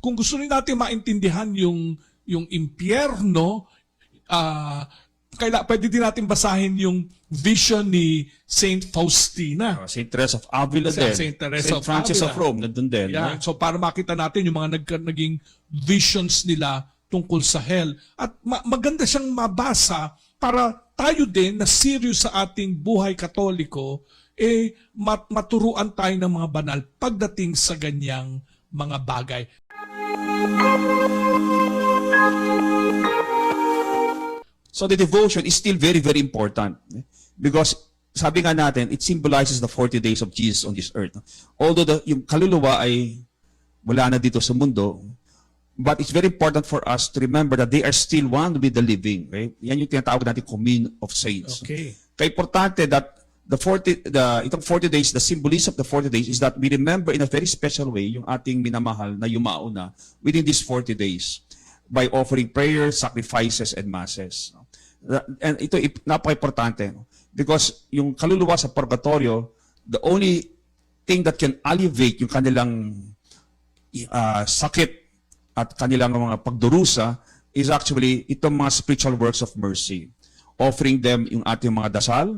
kung gusto rin natin maintindihan yung yung impyerno, ah kaila pwede din natin basahin yung vision ni Saint Faustina. St. Teresa of Avila Saint- din. Saint Teresa of Francis Avila. of Rome, nandun din. Yeah, no? so para makita natin yung mga nag, naging visions nila tungkol sa hell. At ma- maganda siyang mabasa para tayo din na serious sa ating buhay katoliko, eh mat- maturuan tayo ng mga banal pagdating sa ganyang mga bagay. So the devotion is still very, very important. Because sabi nga natin, it symbolizes the 40 days of Jesus on this earth. Although the, yung kaluluwa ay wala na dito sa mundo, but it's very important for us to remember that they are still one with the living. Okay? Yan yung tinatawag natin commune of saints. Okay. Kaya importante that the 40 the itong 40 days the symbolism of the 40 days is that we remember in a very special way yung ating minamahal na yumao na within these 40 days by offering prayers, sacrifices and masses. And ito napaka-importante because yung kaluluwa sa purgatorio the only thing that can alleviate yung kanilang uh, sakit at kanilang mga pagdurusa is actually itong mga spiritual works of mercy. Offering them yung ating mga dasal,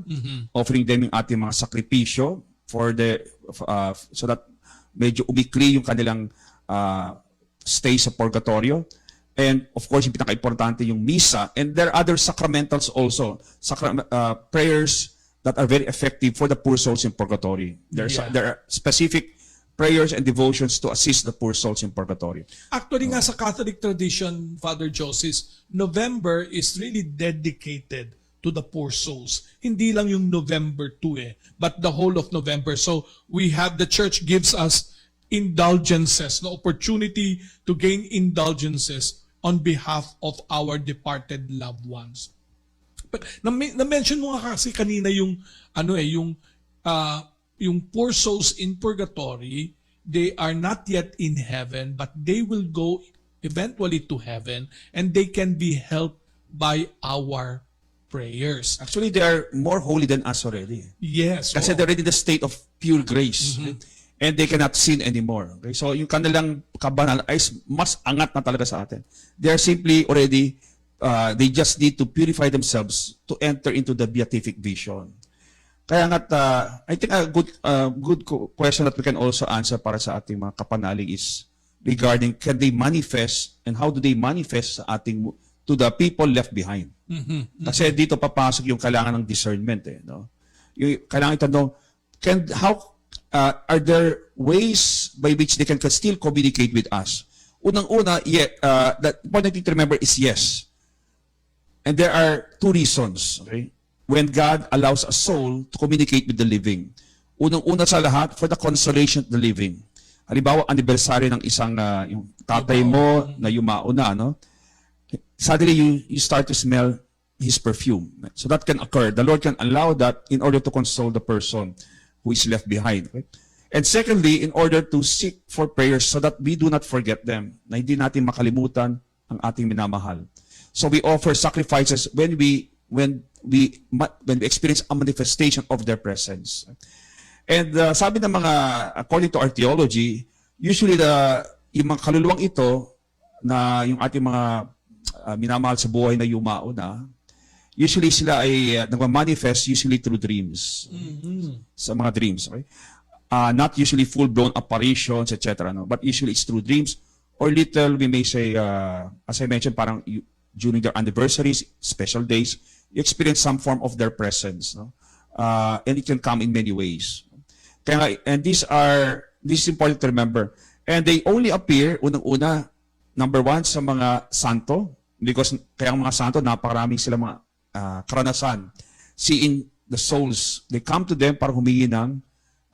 offering them yung ating mga sakripisyo for the uh, so that medyo umikli yung kanilang uh, stay sa purgatorio. And of course, yung pinaka-importante yung misa. And there are other sacramentals also. Sacra- uh, prayers that are very effective for the poor souls in purgatory. There are, Yeah. there are specific prayers and devotions to assist the poor souls in purgatory. Actually nga sa Catholic tradition, Father Joseph, November is really dedicated to the poor souls. Hindi lang yung November 2 eh, but the whole of November. So we have, the church gives us indulgences, no opportunity to gain indulgences on behalf of our departed loved ones. But na- na-mention mo nga kasi kanina yung ano eh yung ah, yung poor souls in purgatory, they are not yet in heaven but they will go eventually to heaven and they can be helped by our prayers. Actually, they are more holy than us already. Yes. Kasi oo. they're already in the state of pure grace. And they cannot sin anymore. Okay? So yung kanilang kabanal ay mas angat na talaga sa atin. They are simply already, uh, they just need to purify themselves to enter into the beatific vision. Kaya nga, uh, I think a good, uh, good question that we can also answer para sa ating mga kapanalig is regarding can they manifest and how do they manifest sa ating to the people left behind. Kasi dito papasok yung kailangan ng discernment eh, no? Yung kailangan itanong can how uh, are there ways by which they can still communicate with us? Unang-una, yeah, uh, the important thing to remember is yes. And there are two reasons, okay? When God allows a soul to communicate with the living. Unang-una sa lahat, for the consolation of the living. Halimbawa, anniversary ng isang uh, yung tatay mo na yumao na, no? Suddenly, you, you start to smell his perfume. So that can occur. The Lord can allow that in order to console the person who is left behind. Okay? And secondly, in order to seek for prayers so that we do not forget them, na hindi natin makalimutan ang ating minamahal. So we offer sacrifices when we when we when we experience a manifestation of their presence. And uh, sabi ng mga according to our theology, usually the yung mga kaluluwang ito na yung ating mga uh, minamahal sa buhay na yumao na, usually sila ay uh, nagmamanifest usually through dreams. Sa mga dreams, okay? Uh, not usually full-blown apparitions, etc. No? But usually it's through dreams or little, we may say, uh, as I mentioned, parang during their anniversaries, special days, you experience some form of their presence. No? Uh, and it can come in many ways. Kaya, and these are, this is important to remember. And they only appear, unang-una, number one, sa mga santo, because kaya ang mga santo, napakaraming sila mga ah, karanasan. Seeing the souls, they come to them para humingi ng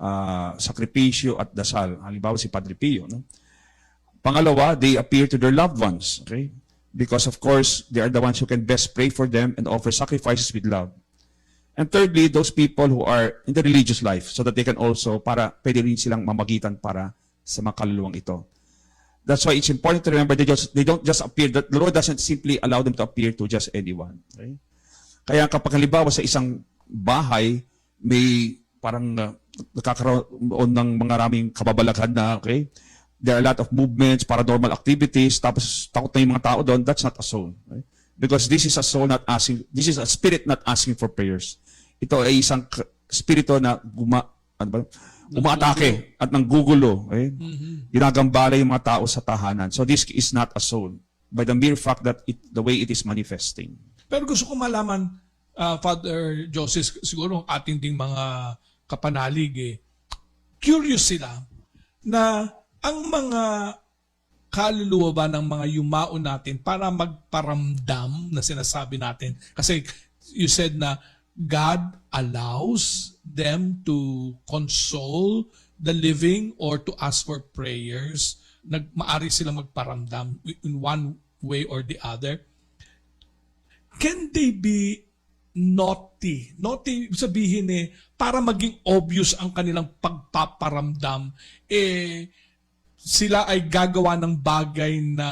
ah, sakripisyo at dasal. Halimbawa si Padre Pio. No? Pangalawa, they appear to their loved ones. Okay? Because of course, they are the ones who can best pray for them and offer sacrifices with love. And thirdly, those people who are in the religious life so that they can also, para pwede rin silang mamagitan para sa mga kaluluwang ito. That's why it's important to remember they, just, they don't just appear, the Lord doesn't simply allow them to appear to just anyone. Okay? Kaya kapag halimbawa sa isang bahay, may parang uh, nakakaroon ng mga raming kababalaghan na, okay? There are a lot of movements, paranormal activities, tapos takot na yung mga tao doon, that's not a soul. Right? Because this is a soul not asking, this is a spirit not asking for prayers. Ito ay isang spirito na guma, ano ba? umaatake at nanggugulo. Eh? Ginagambala yung mga tao sa tahanan. So this is not a soul by the mere fact that it, the way it is manifesting. Pero gusto ko malaman, uh, Father Joseph, siguro ating ding mga kapanalig eh, curious sila na ang mga kaluluwa ba ng mga yumao natin para magparamdam na sinasabi natin. Kasi you said na God allows them to console the living or to ask for prayers. Nag, maari silang magparamdam in one way or the other can they be naughty? Naughty, sabihin eh, para maging obvious ang kanilang pagpaparamdam, eh, sila ay gagawa ng bagay na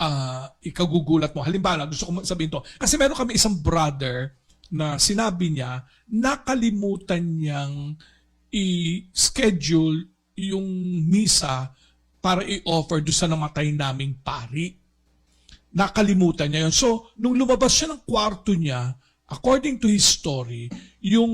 ah ikagugulat mo. Halimbawa, gusto ko sabihin to. Kasi meron kami isang brother na sinabi niya, nakalimutan niyang i-schedule yung misa para i-offer doon sa namatay naming pari nakalimutan niya yun. So, nung lumabas siya ng kwarto niya, according to his story, yung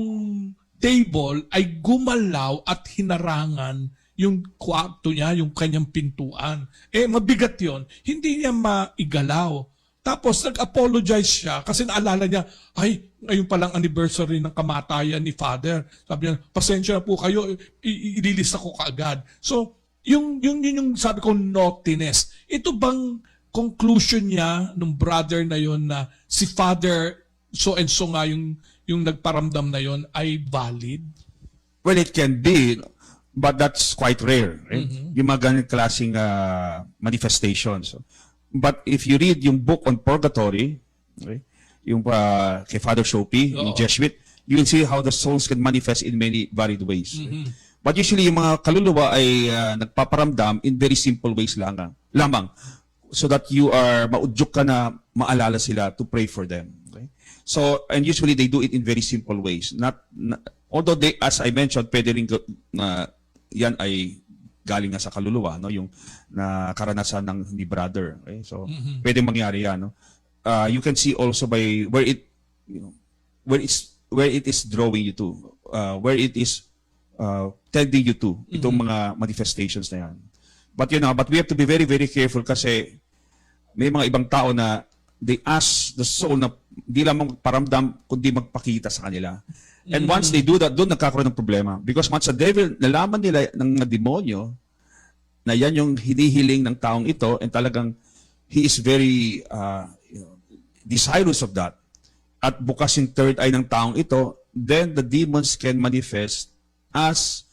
table ay gumalaw at hinarangan yung kwarto niya, yung kanyang pintuan. Eh, mabigat yon Hindi niya maigalaw. Tapos nag-apologize siya kasi naalala niya, ay, ngayon palang anniversary ng kamatayan ni Father. Sabi niya, pasensya na po kayo, ililista ko kaagad. So, yung, yung, yun yung sabi ko, naughtiness. Ito bang conclusion niya nung brother na yon na si Father so and so nga yung, yung nagparamdam na yon ay valid? Well, it can be, but that's quite rare. Right? Yung mga ganun klaseng ah, manifestations. But if you read yung book on purgatory, okay, yung ah, kay Father Shopi, yung Oo. Jesuit, you will see how the souls can manifest in many varied ways. But usually, yung mga kaluluwa ay ah, nagpaparamdam in very simple ways lang, lamang so that you are maudyok ka na maalala sila to pray for them. Okay? So, and usually they do it in very simple ways. Not, na- although they, as I mentioned, pwede rin na yan ay galing nga sa kaluluwa, no? yung na karanasan ng ni brother. Okay? So, pwede mangyari yan. No? Uh, you can see also by where it, you know, where it's where it is drawing you to, uh, where it is uh, tending you to, itong mga manifestations na yan. But you know, but we have to be very, very careful kasi may mga ibang tao na they ask the soul na di lamang magparamdam, kundi magpakita sa kanila. And once they do that, doon nagkakaroon ng problema. Because once the devil, nalaman nila ng demonyo na yan yung hinihiling ng taong ito and talagang he is very uh, you know, desirous of that. At bukas yung third eye ng taong ito, then the demons can manifest as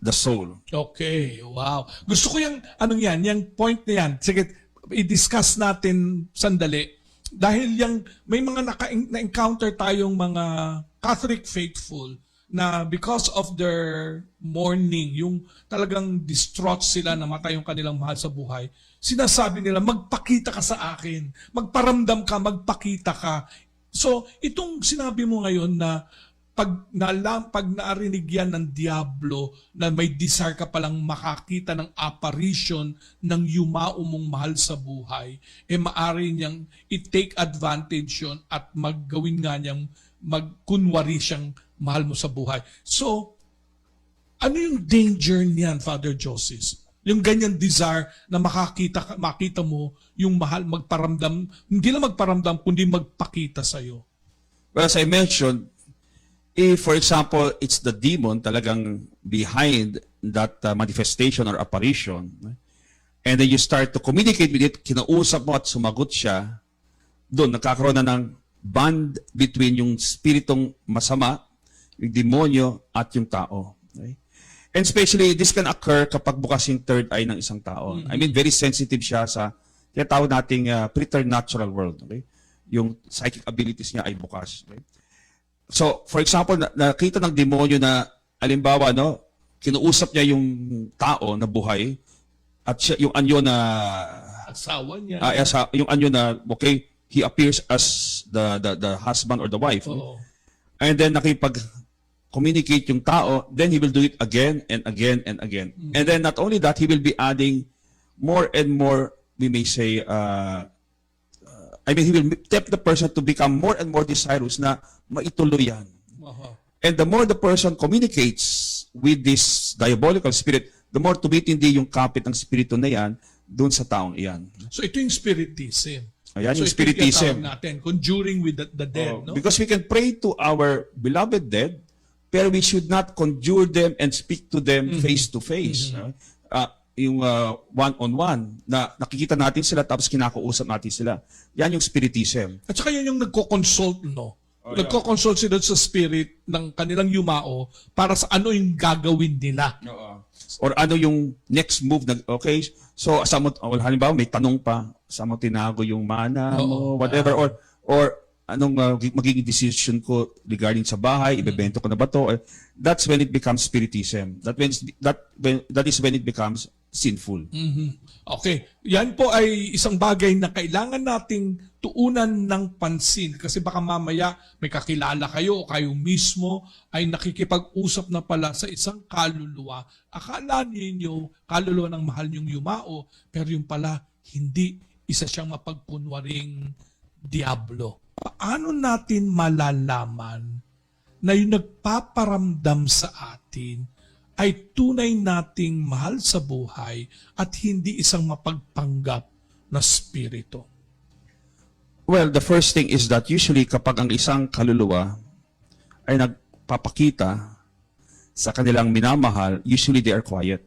the soul. Okay, wow. Gusto ko yung, anong yan, yung point na yan. Sige, i-discuss natin sandali. Dahil yung, may mga naka- na-encounter tayong mga Catholic faithful na because of their mourning, yung talagang distraught sila na matay yung kanilang mahal sa buhay, sinasabi nila, magpakita ka sa akin, magparamdam ka, magpakita ka. So, itong sinabi mo ngayon na pag nalam, pag naarinig yan ng Diablo na may desire ka palang makakita ng apparition ng yumao mong mahal sa buhay, eh maari niyang i-take advantage yon at maggawin nga niyang magkunwari siyang mahal mo sa buhay. So, ano yung danger niyan, Father Joseph? Yung ganyan desire na makakita ka- makita mo yung mahal magparamdam, hindi lang magparamdam kundi magpakita sa iyo. Well, as I mentioned, if, for example, it's the demon talagang behind that uh, manifestation or apparition, and then you start to communicate with it, kinausap mo at sumagot siya, doon nagkakaroon na ng bond between yung spiritong masama, yung demonyo, at yung tao. Okay? And especially, this can occur kapag bukas yung third eye ng isang tao. I mean, very sensitive siya sa tinatawag nating uh, preternatural world. Okay? Yung psychic abilities niya ay bukas. Okay? So, for example, na, nakita ng demonyo na, alimbawa, no, kinuusap niya yung tao na buhay, at siya, yung anyo na, Asawa niya. ah, asa, yung anyo na, okay, he appears as the, the, the husband or the wife. Oo. And then nakipag communicate yung tao, then he will do it again and again and again. And then not only that, he will be adding more and more, we may say, uh, uh, I mean, he will tempt the person to become more and more desirous na maituloy yan. Aha. And the more the person communicates with this diabolical spirit, the more tumitindi yung kapit ng spirito na yan doon sa taong iyan. So ito yung spiritism. Ayan, so yung spiritism. natin, conjuring with the, the dead, Oh, no? Because we can pray to our beloved dead, pero we should not conjure them and speak to them face to face. no? Ah, yung uh, one-on-one, na nakikita natin sila tapos kinakausap natin sila. Yan yung spiritism. At saka yun yung nagko-consult, no? Oh, yeah. nagko-consult sila sa spirit ng kanilang yumao para sa ano yung gagawin nila. Or ano yung next move na, okay, so sa mo, oh, halimbawa may tanong pa, sa mo tinago yung mana mo, Oo. whatever, or, or anong uh, magiging decision ko regarding sa bahay, ibebento ko na ba to? Or- That's when it becomes spiritism. That when that when, that is when it becomes sinful. Mhm. Okay. Yan po ay isang bagay na kailangan nating tuunan ng pansin kasi baka mamaya may kakilala kayo o kayo mismo ay nakikipag-usap na pala sa isang kaluluwa. Akala ninyo kaluluwa ng mahal niyong yumao pero yung pala hindi isa siyang mapagpunwaring diablo. Paano natin malalaman na yung nagpaparamdam sa atin ay tunay nating mahal sa buhay at hindi isang mapagpanggap na spirito. Well, the first thing is that usually kapag ang isang kaluluwa ay nagpapakita sa kanilang minamahal, usually they are quiet.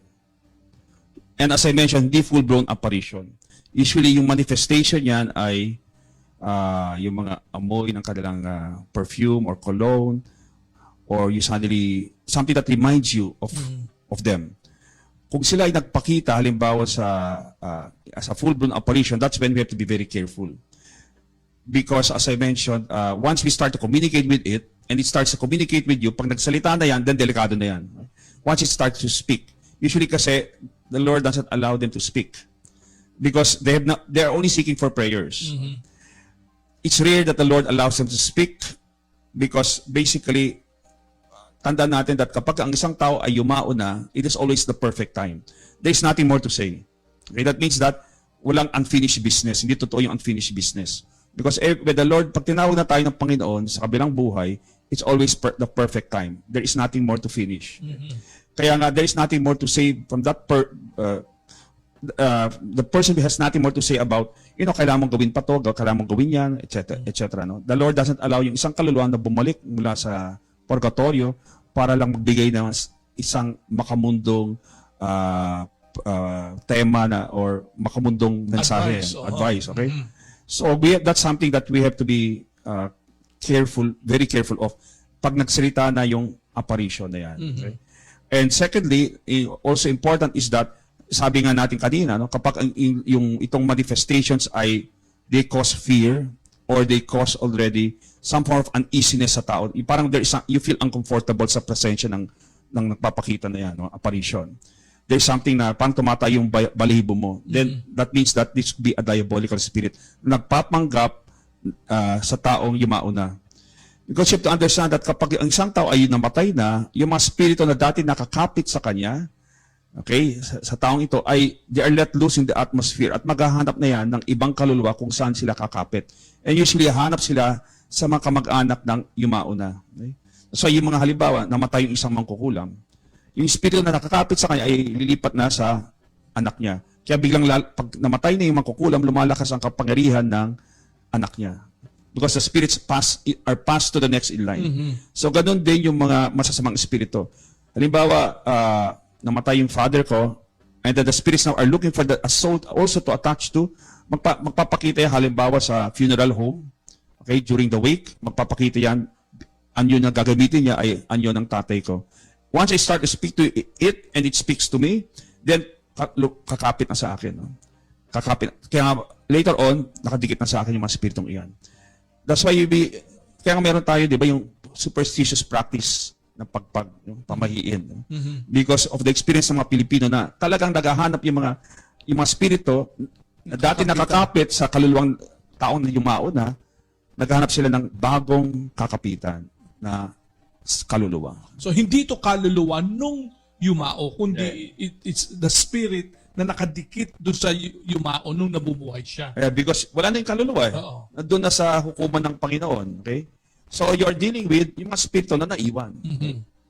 And as I mentioned, hindi full-blown apparition. Usually yung manifestation yan ay ah, yung mga amoy ng kanilang ah, perfume or cologne or you suddenly, something that reminds you of of them. Kung sila ay nagpakita, halimbawa sa ah, as a full-blown apparition, that's when we have to be very careful because as I mentioned, uh, once we start to communicate with it, and it starts to communicate with you, pag nagsalita na yan, then delikado na yan. Once it starts to speak, usually kasi the Lord doesn't allow them to speak because they have not, they are only seeking for prayers. It's rare that the Lord allows them to speak because basically, tandaan natin that kapag ang isang tao ay yumao na, it is always the perfect time. There is nothing more to say. Okay, that means that walang unfinished business. Hindi totoo yung unfinished business. Because eh, with the Lord, pag tinawag na tayo ng Panginoon sa kabilang buhay, it's always per- the perfect time. There is nothing more to finish. Kaya nga, there is nothing more to say from that per, uh, uh, the person has nothing more to say about, you know, kailangan mong gawin pa to, kailangan mong gawin yan, etc. etc. no? The Lord doesn't allow yung isang kaluluwa na bumalik mula sa purgatorio para lang magbigay ng isang makamundong uh, uh, tema na or makamundong mensahe, Advice, oo. advice okay? So we that's something that we have to be uh, careful, very careful of pag nagsalita na yung apparition na yan. Okay? And secondly, also important is that sabi nga natin kanina, no, kapag yung itong manifestations ay they cause fear or they cause already some form of uneasiness sa tao. Parang there is a- you feel uncomfortable sa presensya ng ng nagpapakita na yan, no, apparition. There's something na parang tumatay yung ba- balihibo mo. Then that means that this could be a diabolical spirit. Nagpapanggap ah, sa taong yumao na. Because you have to understand that kapag ang isang tao ay namatay na, yung mga spirito na dati nakakapit sa kanya, okay, sa, sa taong ito, ay they are let loose in the atmosphere at maghahanap na yan ng ibang kaluluwa kung saan sila kakapit. And usually, hanap sila sa mga kamag-anak ng yumao na. Okay? So, yung mga halimbawa, namatay yung isang mangkukulam, yung spirito na nakakapit sa kanya ay lilipat na sa anak niya. Kaya biglang lal- pag namatay na yung mangkukulam, lumalakas ang kapangyarihan ng anak niya. Because the spirits pass are passed to the next in line. So ganun din yung mga masasamang espiritu. Halimbawa, ah, namatay yung father ko, and then the spirits now are looking for the a soul also to attach to. Magpa, magpapakita yan halimbawa sa funeral home. Okay, during the wake, magpapakita yan. Anyo na gagamitin niya ay anyo ng tatay ko. Once I start to speak to it and it speaks to me, then look, kakapit na sa akin. No? Kakapit. Kaya nga, later on, nakadikit na sa akin yung mga spiritong iyan. That's why we, kaya nga meron tayo, di ba, yung superstitious practice ng pagpag, yung pamahiin. no? Because of the experience ng mga Pilipino na talagang naghahanap yung mga, yung mga spirito na dati nakakapit sa kaluluwang taong na yumao na, naghahanap sila ng bagong kakapitan na kaluluwa. So hindi to kaluluwa nung yumao, kundi it, it's the spirit na nakadikit doon sa yu- yumao nung nabubuhay siya. Kaya because wala na yung kaluluwa eh. Oo. Nandun na sa hukuman ng Panginoon. Okay? So you're dealing with yung mga spirito na naiwan.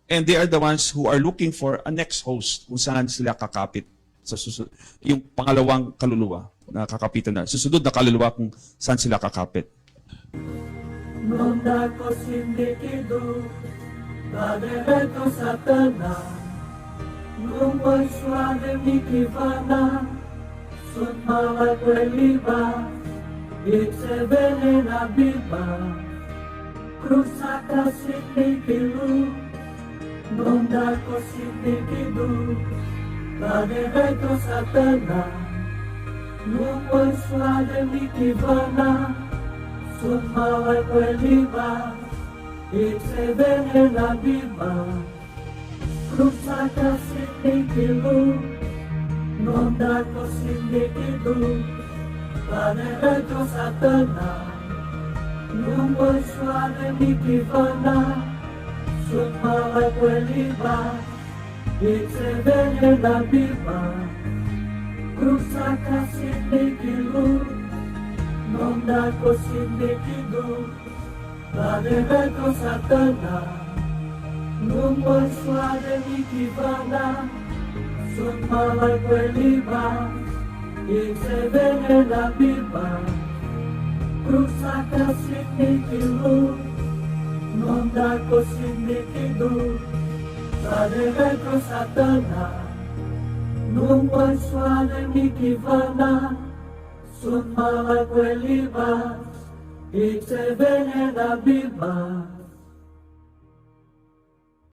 And they are the ones who are looking for a next host kung saan sila kakapit sa susunod. Yung pangalawang kaluluwa na kakapitan na. Susunod na kaluluwa kung saan sila kakapit. Nonda ko sindikido, Padre satana, Ngumpay suave mi kivana, Sun mga kweliba, Itse venena biba, Krusaka sindikilu, Nonda ko sindikido, Padre satana, Ngumpay suave mi kivana, Sumaway kweliba, Iksebene na biba, Krusaka sindikilu, Nonda ko sindikilu, Panereto satana, Numboy suave mikivana, Sumaway kweliba, Iksebene na biba, Krusaka sindikilu, Nonda ko sindikidu, Padre ko satana, Numboy suave mi kivana, Sun malay kweliba, Iksebene na biba, Крусака світникілу, Нондако світникіду, Задеве крусатана, Нум пасване міківана, Сун мала квелібас, І це вене на бібас.